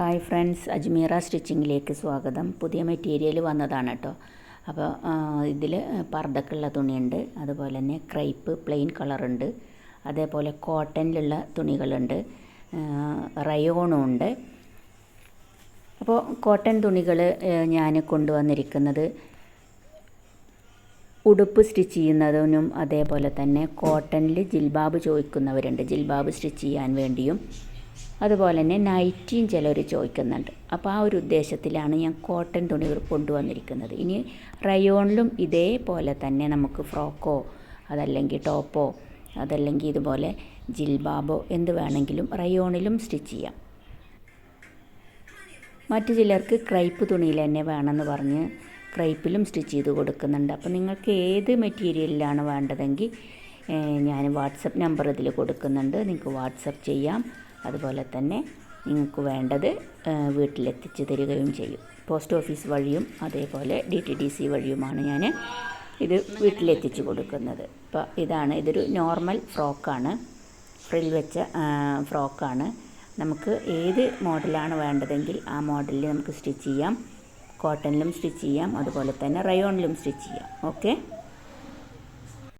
Hi friends Ajmera സ്റ്റിച്ചിങ്ങിലേക്ക് സ്വാഗതം. പുതിയ material വന്നതാണ് കേട്ടോ അപ്പോൾ ഇതിൽ പർദ്ദക്കുള്ള തുണിയുണ്ട്. അതുപോലെ തന്നെ ക്രൈപ്പ് പ്ലെയിൻ കളറുണ്ട് അതേപോലെ കോട്ടനിലുള്ള തുണികളുണ്ട്. റയോണും ഉണ്ട്. അപ്പോൾ കോട്ടൺ തുണികൾ ഞാൻ കൊണ്ടുവന്നിരിക്കുന്നത് ഉടുപ്പ് സ്റ്റിച്ച് ചെയ്യുന്നതിനും അതേപോലെ തന്നെ കോട്ടണിൽ ജിൽബാബ് ചോദിക്കുന്നവരുണ്ട്. ജിൽബാബ് സ്റ്റിച്ച് ചെയ്യാൻ വേണ്ടിയും അതുപോലെ തന്നെ നൈറ്റിയും ചിലർ ചോദിക്കുന്നുണ്ട്. അപ്പോൾ ആ ഒരു ഉദ്ദേശത്തിലാണ് ഞാൻ കോട്ടൺ തുണികൾ കൊണ്ടുവന്നിരിക്കുന്നത്. ഇനി റയോണിലും ഇതേപോലെ തന്നെ നമുക്ക് ഫ്രോക്കോ അതല്ലെങ്കിൽ ടോപ്പോ അതല്ലെങ്കിൽ ഇതുപോലെ ജിൽബാബോ എന്ത് വേണമെങ്കിലും റയോണിലും സ്റ്റിച്ച് ചെയ്യാം. മറ്റു ചിലർക്ക് ക്രൈപ്പ് തുണിയിൽ തന്നെ വേണമെന്ന് പറഞ്ഞ് ക്രൈപ്പിലും സ്റ്റിച്ച് ചെയ്ത് കൊടുക്കുന്നുണ്ട്. അപ്പോൾ നിങ്ങൾക്ക് ഏത് മെറ്റീരിയലിലാണ് വേണ്ടതെങ്കിൽ ഞാൻ വാട്സപ്പ് നമ്പർ ഇതിൽ കൊടുക്കുന്നുണ്ട്. നിങ്ങൾക്ക് വാട്സപ്പ് ചെയ്യാം. അതുപോലെ തന്നെ നിങ്ങൾക്ക് വേണ്ടത് വീട്ടിലെത്തിച്ചു തരികയും ചെയ്യും. പോസ്റ്റ് ഓഫീസ് വഴിയും അതേപോലെ ഡി ടി ഡി സി വഴിയുമാണ് ഞാൻ ഇത് വീട്ടിലെത്തിച്ചു കൊടുക്കുന്നത്. അപ്പോൾ ഇതാണ് ഇതൊരു നോർമൽ ഫ്രോക്കാണ്. ഫ്രിൽ വെച്ച ഫ്രോക്കാണ്. നമുക്ക് ഏത് മോഡലാണ് വേണ്ടതെങ്കിൽ ആ മോഡലിൽ നമുക്ക് സ്റ്റിച്ച് ചെയ്യാം. കോട്ടണിലും സ്റ്റിച്ച് ചെയ്യാം. അതുപോലെ തന്നെ റയോണിലും സ്റ്റിച്ച് ചെയ്യാം. ഓക്കെ?